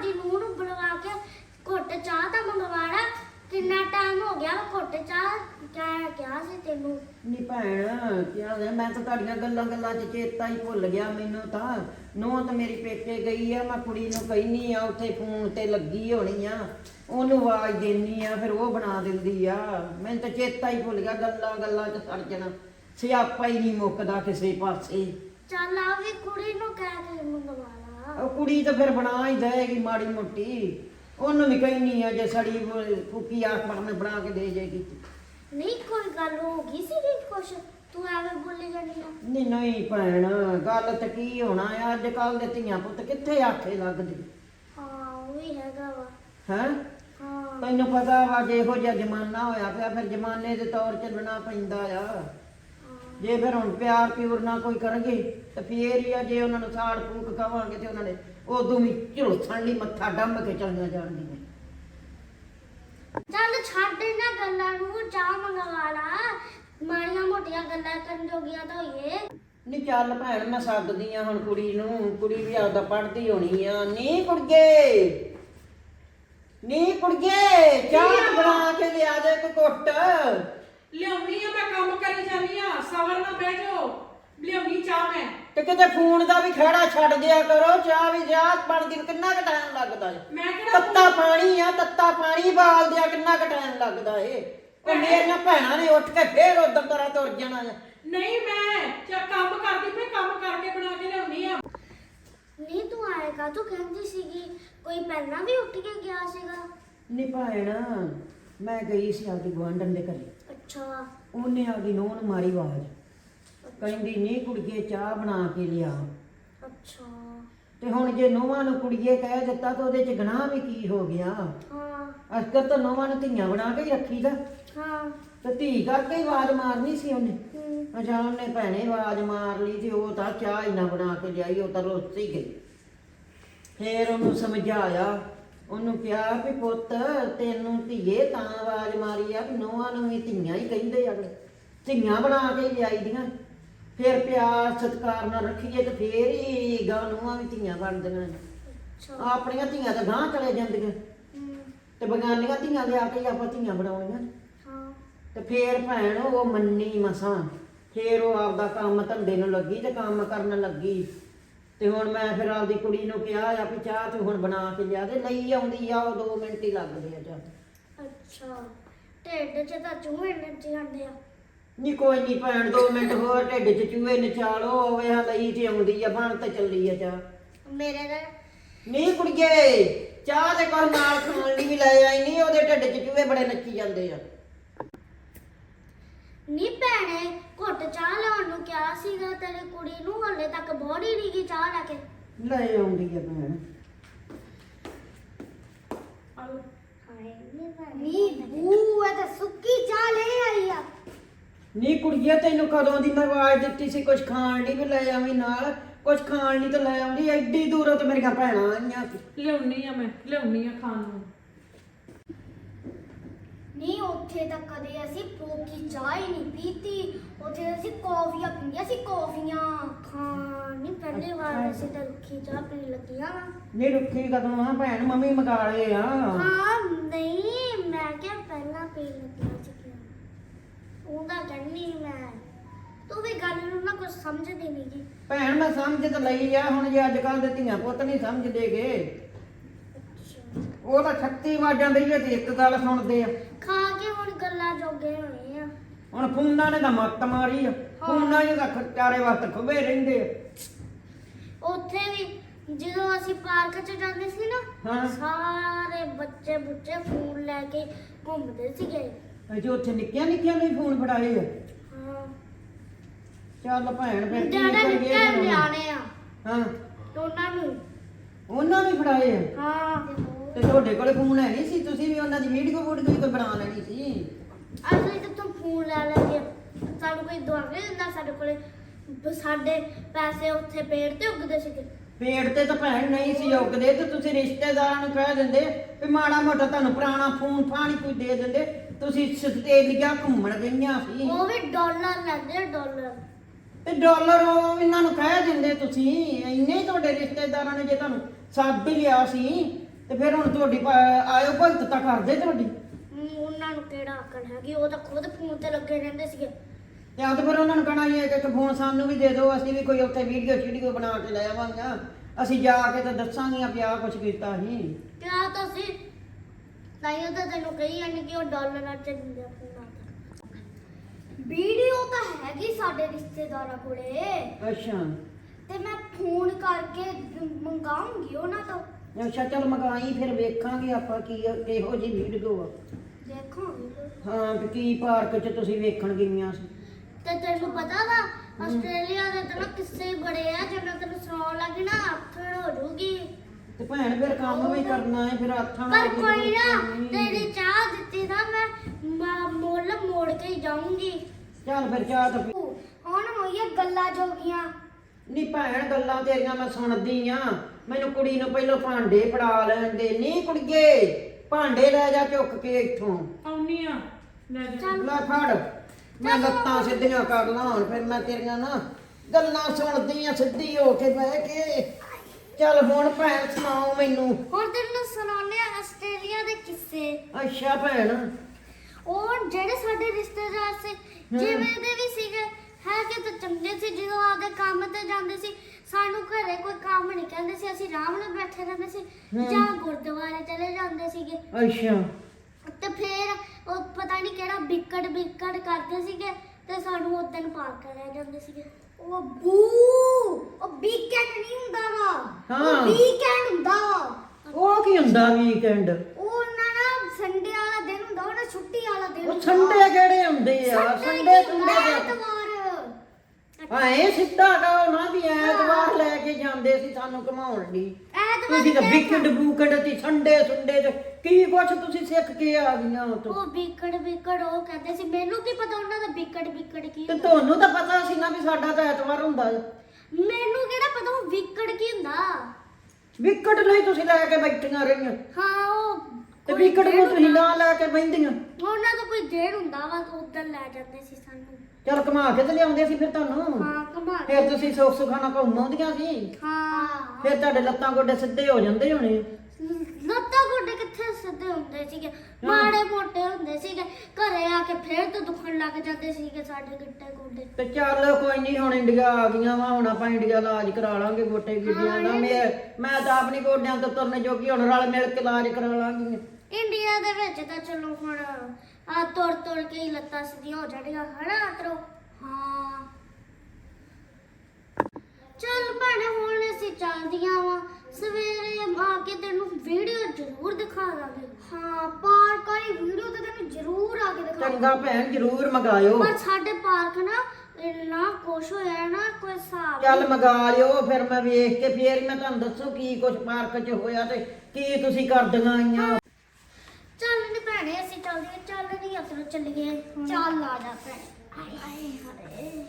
ਆਪਦੀ ਨੂੰਹ ਨੂੰ ਬੁਲਵਾ ਕੇ ਘੁੱਟ ਚਾਹ ਤਾਂ ਮੰਗਵਾੜਾ ਕਿੰਨਾ ਟਾਈਮ ਹੋ ਗਿਆ ਘੁੱਟ ਚਾਹ? ਕਹਿ ਕਿਹਾ ਸੀ ਤੈਨੂੰ? ਨੀ ਭੈਣ ਕਿਹਾ ਵੇ ਮੈਂ ਤਾਂ ਤੁਹਾਡੀਆਂ ਗੱਲਾਂ ਗੱਲਾਂ 'ਚ ਚੇਤਾ ਹੀ ਭੁੱਲ ਗਿਆ ਮੈਨੂੰ ਤਾਂ। ਨੂੰਹ ਤਾਂ ਮੇਰੀ ਪੇਕੇ ਗਈ ਆ ਮੈਂ ਕੁੜੀ ਨੂੰ ਕਹਿਨੀ ਆ ਉੱਥੇ ਫੋਨ ਤੇ ਲੱਗੀ ਹੋਣੀ ਆ। ਉਹਨੂੰ ਆਵਾਜ਼ ਦੇਣੀ ਆ ਫਿਰ ਉਹ ਬਣਾ ਦਿੰਦੀ ਆ। ਮੈਨੂੰ ਤਾਂ ਚੇਤਾ ਹੀ ਭੁੱਲ ਗਿਆ ਗੱਲਾਂ ਗੱਲਾਂ 'ਚ ਸੜ ਜਾਣਾ। ਸਿਆਪਾ ਹੀ ਨਹੀਂ ਮੁੱਕਦਾ ਕਿਸੇ ਪਾਸੇ। ਚੱਲ ਆ ਵੀ ਕੁੜੀ ਨੂੰ ਕਹਿ ਕੇ ਮੰਗਵਾ ਉਹ ਕੁੜੀ ਤਾਂ ਫਿਰ ਬਣਾ ਹੀ ਦੇਗੀ ਮਾੜੀ ਮੋਟੀ। ਉਹਨੂੰ ਵੀ ਕਹਿਨੀ ਆ ਜੇ ਸੜੀ ਫੁੱਕੀ ਆਖ ਬਣਾ ਬਣਾ ਕੇ ਦੇ ਜੇਗੀ। ਨਹੀਂ ਕੋਈ ਗੱਲ ਹੋ ਗਈ ਸੀ ਕੁਛ? ਤੂੰ ਐਵੇਂ ਬੋਲੀ ਜਾਂਦੀ ਆ। ਨਹੀਂ ਨਹੀਂ ਭੈਣ ਗੱਲ ਤਾਂ ਕੀ ਹੋਣਾ ਆ? ਅੱਜ ਕੱਲ ਦੇ ਧੀਆਂ ਪੁੱਤ ਕਿੱਥੇ ਆਖੇ ਲੱਗਦੇ? ਹਾਂ ਉਹ ਵੀ ਹੈਗਾ ਵਾ। ਹੈ? ਹਾਂ। ਤੈਨੂੰ ਪਤਾ ਵਾ ਜੇ ਇਹੋ ਜਿਹਾ ਜ਼ਮਾਨਾ ਹੋਇਆ ਪਿਆ ਫਿਰ ਜ਼ਮਾਨੇ ਦੇ ਤੌਰ ਚੱਲਣਾ ਪੈਂਦਾ ਆ। ਜੇ ਫਿਰ ਹੁਣ ਪਿਆਰ ਪਿਉਰ ਨਾ ਕੋਈ ਕਰਨਗੇ ਤੇ ਫੇਰ ਹੀ ਆ ਜੇ ਉਹਨਾਂ ਨੂੰ ਸਾੜ ਫੂਕ ਕਵਾਂਗੇ ਤੇ ਉਹਨਾਂ ਨੇ ਉਦੋਂ ਵੀ ਝੁਲਸਣ ਲਈ ਮੱਥਾ ਡੰਮ ਕੇ ਚੱਲੀਆਂ ਜਾਣਗੀਆਂ। ਚੱਲ ਛੱਡ ਇਹਨਾਂ ਗੱਲਾਂ ਨੂੰ ਚਾਹ ਮੰਗਵਾ ਲਾ। ਮਾੜੀਆਂ ਮੋਟੀਆਂ ਗੱਲਾਂ ਕਰਨ ਜੋਗੀਆਂ ਤਾਂ ਹੋਈਏ। ਨਹੀਂ ਚੱਲ ਭੈਣ ਮੈਂ ਸੱਦਦੀ ਆ ਹੁਣ ਕੁੜੀ ਨੂੰ ਕੁੜੀ ਵੀ ਆਪਦਾ ਪੜ੍ਹਦੀ ਹੋਣੀ ਆ। ਨੀ ਕੁੜੀਏ! ਨੀ ਕੁੜੀਏ! ਚਾਹ ਬਣਾ ਕੇ ਲਿਆ ਦੇ ਇੱਕ ਘੁੱਟ। ਲਿਆਉਣੀ ਆ ਮੈਂ ਕੰਮ ਕਰੀ ਜਾਨੀ ਆ। ਸਬਰ ਨਾਲ ਬਹਿ ਜਾਓ। ਲਿਆਉਣੀ ਚਾਹ ਮੈਂ। ਤੇ ਕਿਤੇ ਫੋਨ ਦਾ ਵੀ ਖੜਾ ਛੱਡ ਦਿਆ ਕਰੋ ਚਾਹ ਵੀ ਜਾ ਬਣਦੀ ਨੂੰ ਕਿੰਨਾ ਕੁ ਟਾਈਮ ਲੱਗਦਾ ਏ? ਮੈਂ ਕਿਹੜਾ ਤੱਤਾ ਪਾਣੀ ਆ ਤੱਤਾ ਪਾਣੀ ਬਾਲ ਦਿਆ ਕਿੰਨਾ ਕੁ ਟਾਈਮ ਲੱਗਦਾ ਏ? ਉਹ ਮੇਰੀਆਂ ਭੈਣਾਂ ਨੇ ਉੱਠ ਕੇ ਫੇਰ ਉਧਰ ਤਰ੍ਹਾਂ ਤੁਰ ਜਾਣਾ ਆ ਨਹੀਂ ਮੈਂ ਚਾ ਕੰਮ ਕਰਦੀ ਪਈ ਕੰਮ ਕਰਕੇ ਬਣਾ ਕੇ ਲਿਆਉਣੀ ਆ। ਨਹੀਂ ਤੂੰ ਆਏਗਾ ਤੂੰ ਕਹਿੰਦੀ ਸੀਗੀ? ਕੋਈ ਪਹਿਲਾਂ ਵੀ ਉੱਠ ਕੇ ਗਿਆ ਸੀਗਾ? ਨੀ ਭੈਣ ਮੈਂ ਗਈ ਸੀ ਆਪਦੀ ਗੁਆਂਢਣ ਦੇ ਘਰੇ। ਅੱਛਾ ਉਹਨੇ ਆਪਦੀ ਨੂੰਹ ਨੂੰ ਮਾਰੀ ਆਵਾਜ਼। ਕਹਿੰਦੀ ਨੀ ਕੁੜੀਏ ਚਾਹ ਬਣਾ ਕੇ ਲਿਆ। ਅੱਛਾ। ਤੇ ਹੁਣ ਜੇ ਨੂੰਹਾਂ ਨੂੰ ਕੁੜੀਏ ਕਹਿ ਦਿੱਤਾ ਤਾਂ ਉਹਦੇ ਚ ਗਨਾਹ ਵੀ ਕੀ ਹੋ ਗਿਆ? ਹਾਂ। ਅਸਕਰ ਤਾਂ ਨੂੰਹਾਂ ਨੂੰ ਧੀਆਂ ਬਣਾ ਕੇ ਹੀ ਰੱਖੀਦਾ ਹਾਂ। ਤੇ ਧੀ ਕਰਕੇ ਹੀ ਆਵਾਜ਼ ਮਾਰਨੀ ਸੀ ਉਹਨੇ। ਹਮ, ਅਜਾਨ ਨੇ ਭੈਣੇ ਆਵਾਜ਼ ਮਾਰ ਲਈ ਤੇ ਉਹ ਤਾਂ ਚਾਹ ਹੀ ਨਾ ਬਣਾ ਕੇ ਲਿਆਈ ਉਹ ਤਾਂ ਰੁੱਸ ਗਈ। ਫੇਰ ਉਹਨੂੰ ਸਮਝਾਇਆ ਉਹਨੂੰ ਕਿਹਾ ਵੀ ਪੁੱਤ ਤੈਨੂੰ ਧੀਏ ਤਾਂ ਆਵਾਜ਼ ਮਾਰੀ ਆ ਵੀ ਨੋਹਾਂ ਨੂੰ ਵੀ ਧੀਆਂ ਹੀ ਕਹਿੰਦੇ ਆ ਧੀਆਂ ਬਣਾ ਕੇ ਹੀ ਲਿਆਈ ਦੀਆਂ। ਫਿਰ ਪਿਆਰ ਸਤਿਕਾਰ ਨਾਲ ਰੱਖੀਏ ਤੇ ਫੇਰ ਹੀ ਗਾਂ ਨੋਹਾਂ ਵੀ ਧੀਆਂ ਬਣਦੀਆਂ ਨੇ। ਆਪਣੀਆਂ ਧੀਆਂ ਤਾਂ ਗਾਂ ਚਲੇ ਜਾਂਦੀਆਂ। ਤੇ ਬਗਾਨੀਆਂ ਧੀਆਂ ਲਿਆ ਕੇ ਆਪਾਂ ਧੀਆਂ ਬਣਾਉਣੀਆਂ। ਹਾਂ। ਤੇ ਫੇਰ ਭੈਣ ਉਹ ਮੰਨੀ ਮਸਾਂ। ਫੇਰ ਉਹ ਆਪਦਾ ਕੰਮ ਧੰਦੇ ਨੂੰ ਲੱਗੀ ਤੇ ਕੰਮ ਕਰਨ ਲੱਗੀ। ਤੇ ਹੁਣ ਮੈਂ ਫਿਰ ਆਪਦੀ ਕੁੜੀ ਨੂੰ ਕਿਹਾ ਆ ਵੀ ਚਾਹ ਤੂੰ ਹੁਣ ਬਣਾ ਕੇ ਲਿਆ ਦੇ ਲਈ ਆਉਂਦੀ ਆ ਉਹ 2 ਮਿੰਟ ਹੀ ਲੱਗਦੇ ਆ ਚਾਹ ਅੱਛਾ ਢਿੱਡ 'ਚ ਤਾਂ ਚੂਹੇ ਨੱਚ ਜਾਂਦੇ ਆ। ਨੀ ਕੋਈ ਨਹੀਂ ਭੈਣ 2 ਮਿੰਟ ਹੋਰ ਢਿੱਡ 'ਚ ਚੂਹੇ ਨਚਾਲੋ ਹੋਵੇ ਆ ਲਈ ਤੇ ਆਉਂਦੀ ਆ ਬਣ ਤੇ ਚੱਲੀ ਆ ਚਾਹ ਮੇਰੇ ਦਾ ਨੀ ਕੁੜੀਏ ਚਾਹ ਦੇ ਕੋਈ ਨਾਲ ਖਾਣ ਲਈ ਵੀ ਲੈ ਆਈ ਨਹੀਂ ਉਹਦੇ ਢਿੱਡ 'ਚ ਚੂਹੇ ਬੜੇ ਨੱਚੀ ਜਾਂਦੇ ਆ। ਨੀ ਭੈਣੇ ਘੁੱਟ ਚਾਹ ਲਿਆਉਣ ਨੂੰ ਕਿਹਾ ਸੀਗਾ ਤੇਰੀ ਕੁੜੀ ਨੂੰ ਹਲੇ ਤੱਕ ਬੋੜੀ ਨਹੀਂ ਗਈ ਚਾਹ ਲੈ ਕੇ। ਲੈ ਆਉਂਦੀ ਆ ਭੈਣ। ਨੀ ਬੂ ਇਹ ਤਾਂ ਸੁੱਕੀ ਚਾਹ ਲੈ ਆਈ ਆ। ਨੀ ਕੁੜੀਏ ਤੈਨੂੰ ਕਦੋਂ ਦੀ ਮੈਂ ਆਵਾਜ਼ ਦਿੱਤੀ ਸੀ? ਕੁਝ ਖਾਣ ਲਈ ਵੀ ਲੈ ਆਵੀਂ ਨਾਲ? ਕੁਝ ਖਾਣ ਲਈ ਤਾਂ ਲੈ ਆਉਂਦੀ? ਐਡੀ ਦੂਰੋਂ ਤੇ ਮੇਰੀਆਂ ਭੈਣਾਂ ਆਈਆਂ ਸੀ। ਲਿਆਉਣੀ ਆ ਮੈਂ ਲਿਆਉਣੀ ਆ ਖਾਣ ਨੂੰ। ਨਹੀਂ ਉੱਥੇ ਤਾਂ ਕਦੇ ਅਸੀਂ ਫੋਕੀ ਚਾਹ ਹੀ ਨਹੀਂ ਪੀਤੀ। ਉੱਥੇ ਅਸੀਂ ਕੌਫੀਆਂ ਪੀਂਦੀਆਂ ਸੀ ਕੌਫੀਆਂ ਖਾਣ। ਨਹੀਂ ਪਹਿਲੀ ਵਾਰ ਅਸੀਂ ਤਾਂ ਰੁੱਖੀ ਚਾਹ ਪੀਣ ਲੱਗੀਆਂ ਵਾਂ। ਨੀ ਰੁੱਖੀ ਕਦੋਂ ਆ? ਭੈਣ ਮੰਮੀ ਮਗਾ ਲਏ ਆ। ਹਾਂ ਨਹੀਂ ਮੈਂ ਕਿਹਾ ਪਹਿਲਾਂ ਪੀਣ ਲੱਗੀਆਂ ਸੀ ਉਹਦਾ ਕਹਿੰਦੀ ਮੈਂ। ਤੂੰ ਵੀ ਗੱਲ ਨੂੰ ਨਾ ਕੁਝ ਸਮਝਦੀ ਨਹੀਂ ਜੀ ਭੈਣ ਮੈਂ ਸਮਝ ਤਾਂ ਲਈ ਆ। ਹੁਣ ਜੇ ਅੱਜ ਕੱਲ ਦੇ ਧੀਆਂ ਪੁੱਤ ਨਹੀਂ ਸਮਝਦੇਗੇ। ਉਹ ਤਾਂ 36 ਵਾਜਾਂ ਦੇ ਤੇ ਇੱਕ ਗੱਲ ਸੁਣਦੇ ਆ। ਖਾ ਕੇ ਹੁਣ ਗੱਲਾਂ ਜੋਗੇ ਹੋਏ ਆ। ਹੁਣ ਫੋਨਾਂ ਨੇ ਤਾਂ ਮੱਤ ਮਾਰੀ ਆ। ਫੋਨਾਂ 'ਚ ਤਾਂ ਖਚਾਰੇ ਵਕਤ ਖੁੱਬੇ ਰਹਿੰਦੇ ਆ। ਉੱਥੇ ਵੀ ਜਦੋਂ ਅਸੀਂ ਪਾਰਕ 'ਚ ਜਾਂਦੇ ਸੀ ਨਾ ਹਾਂ। ਸਾਰੇ ਬੱਚੇ ਬੁੱਚੇ ਫੋਨ ਲੈ ਕੇ ਘੁੰਮਦੇ ਸੀਗੇ। ਅਜੇ ਉੱਥੇ ਨਿੱਕੀਆਂ ਨਿੱਕੀਆਂ ਨੂੰ ਹੀ ਫੋਨ ਫੜਾਏ ਆ। ਹਾਂ। ਚੱਲ ਭੈਣ ਫਿਰ ਕੀ ਜਿਹੜੇ ਕਰੀਏ ਨਿੱਕੇ ਹੁਣ? ਨਿਆਣੇ ਆ। ਹਾਂ। ਉਹਨਾਂ ਨੂੰ। ਉਹਨਾਂ ਨੂੰ ਹੀ ਫੜਾਏ ਆ। ਹਾਂ। ਤੇ ਤੁਹਾਡੇ ਕੋਲੇ ਫੋਨ ਹੈ ਨਹੀਂ ਸੀ? ਤੁਸੀਂ ਵੀ ਉਹਨਾਂ ਦੀ ਵੀਡੀਓ ਵੂਡੀਓ ਕੋਈ ਬਣਾ ਲੈਣੀ ਸੀ। ਅਸੀਂ ਤਾਂ ਤੂੰ ਫੋਨ ਲੈ ਲੈ ਕੇ ਸਾਨੂੰ ਕੋਈ ਦਵਾ ਨਹੀਂ ਦਿੰਦਾ ਸਾਡੇ ਕੋਲੇ। ਸਾਡੇ ਪੈਸੇ ਉੱਥੇ ਪੇੜ ਤੇ ਉੱਗਦੇ ਸੀਗੇ। ਪੇੜ ਤੇ ਤਾਂ ਭੈਣ ਨਹੀਂ ਸੀ ਉੱਗਦੇ ਤੇ ਤੁਸੀਂ ਰਿਸ਼ਤੇਦਾਰਾਂ ਨੂੰ ਕਹਿ ਦਿੰਦੇ ਵੀ ਮਾੜਾ ਮੋਟਾ ਤੁਹਾਨੂੰ ਪੁਰਾਣਾ ਫੋਨ ਫਾਣੀ ਕੋਈ ਦੇ ਦਿੰਦੇ। ਤੁਸੀਂ ਆਸਟ੍ਰੇਲੀਆ ਘੁੰਮਣ ਗਈਆਂ ਸੀ। ਉਹ ਵੀ ਡਾਲਰ ਲੈਂਦੇ ਡਾਲਰ। ਤੇ ਡਾਲਰ ਉਹ ਇਹਨਾਂ ਨੂੰ ਕਹਿ ਦਿੰਦੇ ਤੁਸੀਂ ਇੰਨੇ ਹੀ ਤੁਹਾਡੇ ਰਿਸ਼ਤੇਦਾਰਾਂ ਨੇ ਜੇ ਤੁਹਾਨੂੰ ਸੱਦ ਹੀ ਲਿਆ ਸੀ ਤੇ ਫਿਰ ਹੁਣ ਤੁਹਾਡੀ ਪ- ਆਇਓ ਭਗਤ ਤਾਂ ਕਰਦੇ ਤੁਹਾਡੀ। ਹਮ, ਉਹਨਾਂ ਨੂੰ ਕਿਹੜਾ ਅਕਲ ਹੈਗੀ ਉਹ ਤਾਂ ਖੁਦ ਫੋਨ ਤੇ ਲੱਗੇ ਰਹਿੰਦੇ ਸੀਗੇ। ਤੇ ਆ ਤੇ ਫਿਰ ਉਹਨਾਂ ਨੂੰ ਕਹਣਾ ਇਹ ਕਿ ਇੱਕ ਫੋਨ ਸਾਨੂੰ ਵੀ ਦੇ ਦਿਓ ਅਸੀਂ ਵੀ ਕੋਈ ਉੱਥੇ ਵੀਡੀਓ ਵੀਡੀਓ ਬਣਾ ਕੇ ਲੈ ਆਵਾਂਗੇ। ਅਸੀਂ ਜਾ ਕੇ ਤਾਂ ਦੱਸਾਂਗੀਆਂ ਵੀ ਆਹ ਕੁਛ ਕੀਤਾ ਸੀ। ਕਿਹਾ ਤਾਂ ਸੀ ਤਾਂ ਤੈਨੂੰ ਕਹੀ ਜਾਂਦੀ ਕਿ ਉਹ ਡਾਲਰਾਂ ਚ ਦਿੰਦੇ ਆਪਣਾ ਵੀਡੀਓ ਤਾਂ ਹੈਗੀ ਸਾਡੇ ਰਿਸ਼ਤੇਦਾਰਾਂ ਕੋਲੇ। ਅੱਛਾ। ਤੇ ਮੈਂ ਫੋਨ ਕਰਕੇ ਮੰਗਾਉਂਗੀ ਉਹਨਾਂ ਤੋਂ। ਅੱਛਾ ਚੱਲ ਮਗਾਈ ਫਿਰ ਵੇਖਾਂਗੇ ਆਪਾਂ ਕੀ ਕਿਹੋ ਜੀ ਵੀਡੀਓ ਆ। ਦੇਖਾਂਗੇ। ਹਾਂ ਵੀ ਕੀ ਪਾਰਕ 'ਚ ਤੁਸੀਂ ਵੇਖਣ ਗਈਆਂ ਸੀ। ਤੇ ਤੈਨੂੰ ਪਤਾ ਵਾ ਆਸਟ੍ਰੇਲੀਆ ਦੇ ਤਾਂ ਨਾ ਕਿੱਸੇ ਬੜੇ ਆ ਜਦੋਂ ਤੈਨੂੰ ਸੁਣਾਉਣ ਲੱਗੀ ਨਾ ਆਥਣ ਹੋ ਜੂਗੀ। ਤੇ ਭੈਣ ਫਿਰ ਕੰਮ ਵੀ ਕਰਨਾ ਹੈ ਫਿਰ ਹੱਥਾਂ ਪਰ ਕੋਈ ਨਾ ਤੇਰੀ ਚਾਹ ਦਿੱਤੀ ਨਾ ਮੈਂ ਮ- ਮੁੱਲ ਮੋੜ ਕੇ ਹੀ ਜਾਊਂਗੀ। ਚੱਲ ਫਿਰ ਚਾਹ ਤਾਂ ਪੀ- ਹੁਣ ਹੋਈਏ ਗੱਲਾਂ ਜੋਗੀਆਂ। ਨੀ ਭੈਣ ਗੱਲਾਂ ਤੇਰੀਆਂ ਮੈਂ ਸੁਣਦੀ ਆ। ਮੈਨੂੰ ਕੁੜੀ ਨੂੰ ਪਹਿਲਾਂ ਭਾਂਡੇ ਫੜਾ ਲੈਣ ਦੇ। ਨਹੀਂ ਕੁੜੀਏ ਭਾਂਡੇ ਲੈ ਜਾ ਚੁੱਕ ਕੇ ਇੱਥੋਂ। ਆਉਣੀ ਆ। ਲੈ ਜਾ। ਲੈ ਫੜ। ਮੈਂ ਲੱਤਾਂ ਸਿੱਧੀਆਂ ਕਰ ਲਾਂ ਹੁਣ ਫਿਰ ਮੈਂ ਤੇਰੀਆਂ ਨਾ ਗੱਲਾਂ ਸੁਣਦੀ ਆ ਸਿੱਧੀ ਹੋ ਕੇ ਬਹਿ ਕੇ। ਚੱਲ ਹੁਣ ਭੈਣ ਸੁਣਾਓ ਮੈਨੂੰ। ਹੁਣ ਤੈਨੂੰ ਸੁਣਾਉਣੇ ਆ ਆਸਟ੍ਰੇਲੀਆ ਦੇ ਕਿੱਸੇ। ਅੱਛਾ ਭੈਣ ਉਹ ਜਿਹੜੇ ਸਾਡੇ ਰਿਸ਼ਤੇਦਾਰ ਸੀ ਜਿਵੇਂ ਦੇ ਵੀ ਸੀਗੇ ਹੈ ਕਿ ਤਾਂ ਚੰਗੇ ਸੀ ਜਦੋਂ ਆਪਦੇ ਕੰਮ ਤੇ ਜਾਂਦੇ ਸੀ ਸਾਨੂੰ ਘਰੇ ਕੋਈ ਕੰਮ ਨਹੀਂ ਕਹਿੰਦੇ ਸੀ ਅਸੀਂ ਆਰਾਮ ਨਾਲ ਬੈਠੇ ਰਹਿੰਦੇ ਸੀ। ਜਾਂ ਗੁਰਦੁਆਰੇ ਚਲੇ ਜਾਂਦੇ ਸੀਗੇ। ਅੱਛਾ। ਤੇ ਫਿਰ ਉਹ ਪਤਾ ਨਹੀਂ ਕਿਹੜਾ ਵਿਕਟ ਵਿਕਟ ਕਰਦੇ ਸੀਗੇ ਤੇ ਸਾਨੂੰ ਉਦੋਂ ਪਾਰ ਕਰ ਲੈ ਜਾਂਦੇ ਸੀਗੇ। ਉਹ ਬੂ ਉਹ ਵੀਕਐਂਡ ਨਹੀਂ ਹੁੰਦਾ ਵਾ। ਹਾਂ। ਉਹ ਵੀਕਐਂਡ ਹੁੰਦਾ। ਵਾ ਉਹ ਕੀ ਹੁੰਦਾ ਵੀਕਐਂਡ ਉਹ ਉਹਨਾਂ ਨਾ ਸੰਡੇ ਹੁੰਦਾ ਉਹ ਨਾ ਛੁੱਟੀ ਵਾਲਾ ਦਿਨ ਉਹ। ਸੰਡੇ ਕਿਹੜੇ ਹੁੰਦੇ ਆ? ਸੰਡੇ? ਸੰਡੇ ਐਤਵਾਰ। ਆਏ ਸਿੱਧਾ ਕਹੋ ਨਾ ਵੀ ਐਤਵਾਰ ਲੈ ਕੇ ਜਾਂਦੇ ਸੀ ਸਾਨੂੰ ਘਮਾਉਣ ਲਈ। ਐਤਵਾਰ ਤੁਸੀਂ ਤਾਂ ਵਿਕਟ ਬੂਕਟ ਤੇ ਸੰਡੇ ਸੰਡੇ ਤੇ ਕੀ ਕੁਛ ਤੁਸੀਂ ਸਿੱਖ ਕੇ ਆ ਗਈਆਂ ਉਤੋਂ ਉਹ ਵਿਕਟ ਵਿਕਟ ਉਹ ਕਹਿੰਦੇ ਸੀ ਮੈਨੂੰ ਕੀ ਪਤਾ ਉਹਨਾਂ ਦਾ ਵਿਕਟ ਵਿਕਟ ਕੀ ਤੇ ਤੁਹਾਨੂੰ ਤਾਂ ਪਤਾ ਸੀ ਨਾ ਵੀ ਸਾਡਾ ਤਾਂ ਐਤਵਾਰ ਹੁੰਦਾ। ਮੈਨੂੰ ਕਿਹੜਾ ਪਤਾ ਉਹ ਵਿਕਟ ਕੀ ਹੁੰਦਾ। ਵਿਕਟ ਲਈ ਤੁਸੀਂ ਲੈ ਕੇ ਬੈਠੀਆਂ ਰਹੀਆਂ। ਹਾਂ ਉਹ ਤੇ ਵਿਕਟ ਨੂੰ ਤੁਸੀਂ। ਨਾ ਲੈ ਕੇ ਬੈੰਦੀਆਂ ਉਹਨਾਂ ਦਾ ਕੋਈ ਦੇਣ ਹੁੰਦਾ ਵਾ ਉਦੋਂ ਲੈ ਜਾਂਦੇ ਸੀ ਸਾਨੂੰ। ਚਲ ਘਮਾ ਕੇ ਤੇ ਲਿਆਉਂਦੇ ਸੀ ਫਿਰ ਤੁਹਾਨੂੰ। ਹਾਂ ਕਮਾ ਫਿਰ ਤੁਸੀਂ ਸੁੱਖ ਸੁਖਾਨਾ ਘੁੰਮਾਉਂਦੀਆਂ ਸੀ। ਹਾਂ। ਫਿਰ ਤੁਹਾਡੇ ਲੱਤਾਂ ਗੋਡੇ ਸਿੱਧੇ ਹੋ ਜਾਂਦੇ ਹੋਣੇ। ਲੱਤਾਂ ਗੋਡੇ ਕਿੱਥੇ ਸਿੱਧੇ ਹੁੰਦੇ ਸੀਗੇ? ਮਾੜੇ ਮੋਟੇ ਹੁੰਦੇ ਸੀਗੇ। ਘਰੇ ਆ ਕੇ ਫੇਰ ਤੋਂ ਦੁਖਣ ਲੱਗ ਜਾਂਦੇ ਸੀਗੇ ਸਾਡੇ ਗਿੱਟੇ ਗੋਡੇ। ਤੇ ਚੱਲ ਕੋਈ ਨਹੀਂ ਹੁਣ ਇੰਡੀਆ ਆ ਗਈਆਂ ਵਾ ਹੁਣ ਆਪਾਂ ਇੰਡੀਆ ਇਲਾਜ ਕਰਾ ਲਾਂਗੇ ਗੋਟੇ ਗਿੱਡਿਆਂ ਦਾ। ਮੈਂ ਮੈਂ ਤਾਂ ਆਪਣੀ ਗੋਡਿਆਂ ਤੋਂ ਤੁਰਨ ਜੋਗੀ ਹੁਣ ਰਲ ਮਿਲ ਕੇ ਇਲਾਜ ਕਰਾ ਲਾਂਗੀ। ਇੰਡੀਆ ਦੇ ਵਿੱਚ ਤਾਂ ਚਲੋ ਹੁਣ ਆ ਤੁਰ ਤੁਰ ਕੇ ਹੀ ਲੱਤਾਂ ਸਿੱਧੀਆਂ ਹੋ ਜਾਣਗੀਆਂ ਹਨਾ ਅਤਰੋ ਹਾਂ। ਚੱਲ ਭੈਣੇ ਹੁਣ ਅਸੀਂ ਚੱਲਦੀਆਂ ਵਾ। ਸਵੇਰੇ ਆ ਕੇ ਤੈਨੂੰ ਵੀਡੀਓ ਜ਼ਰੂਰ ਦਿਖਾ ਦਾਂਗੇ। ਹਾਂ ਪਾਰਕ ਵਾਲੀ ਵੀਡੀਓ ਤਾਂ ਤੈਨੂੰ ਜ਼ਰੂਰ ਆ ਕੇ ਦਿਖਾ ਚੰਗਾ ਭੈਣ ਜ਼ਰੂਰ ਮਗਾਇਓ। ਪਰ ਸਾਡੇ ਪਾਰਕ ਨਾ ਇੰਨਾ ਕੁਛ ਹੋਇਆ ਨਾ ਕੋਈ ਹਿਸਾਬ ਚੱਲ ਮਗਾ ਲਿਓ ਫਿਰ ਮੈਂ ਵੇਖ ਕੇ ਫੇਰ ਮੈਂ ਤੁਹਾਨੂੰ ਦੱਸੂ ਕੀ ਕੁਛ ਪਾਰਕ 'ਚ ਹੋਇਆ ਤੇ ਕੀ ਤੁਸੀਂ ਕਰਦੀਆਂ ਆਈਆਂ। ਭੈਣੇ ਅਸੀਂ ਚੱਲਦੇ ਚੱਲ ਨਹੀਂ ਅਸਲ ਚੱਲੀਏ। ਚੱਲ ਆ ਜਾ ਭੈਣੇ। ਆਏ ਹਾਏ।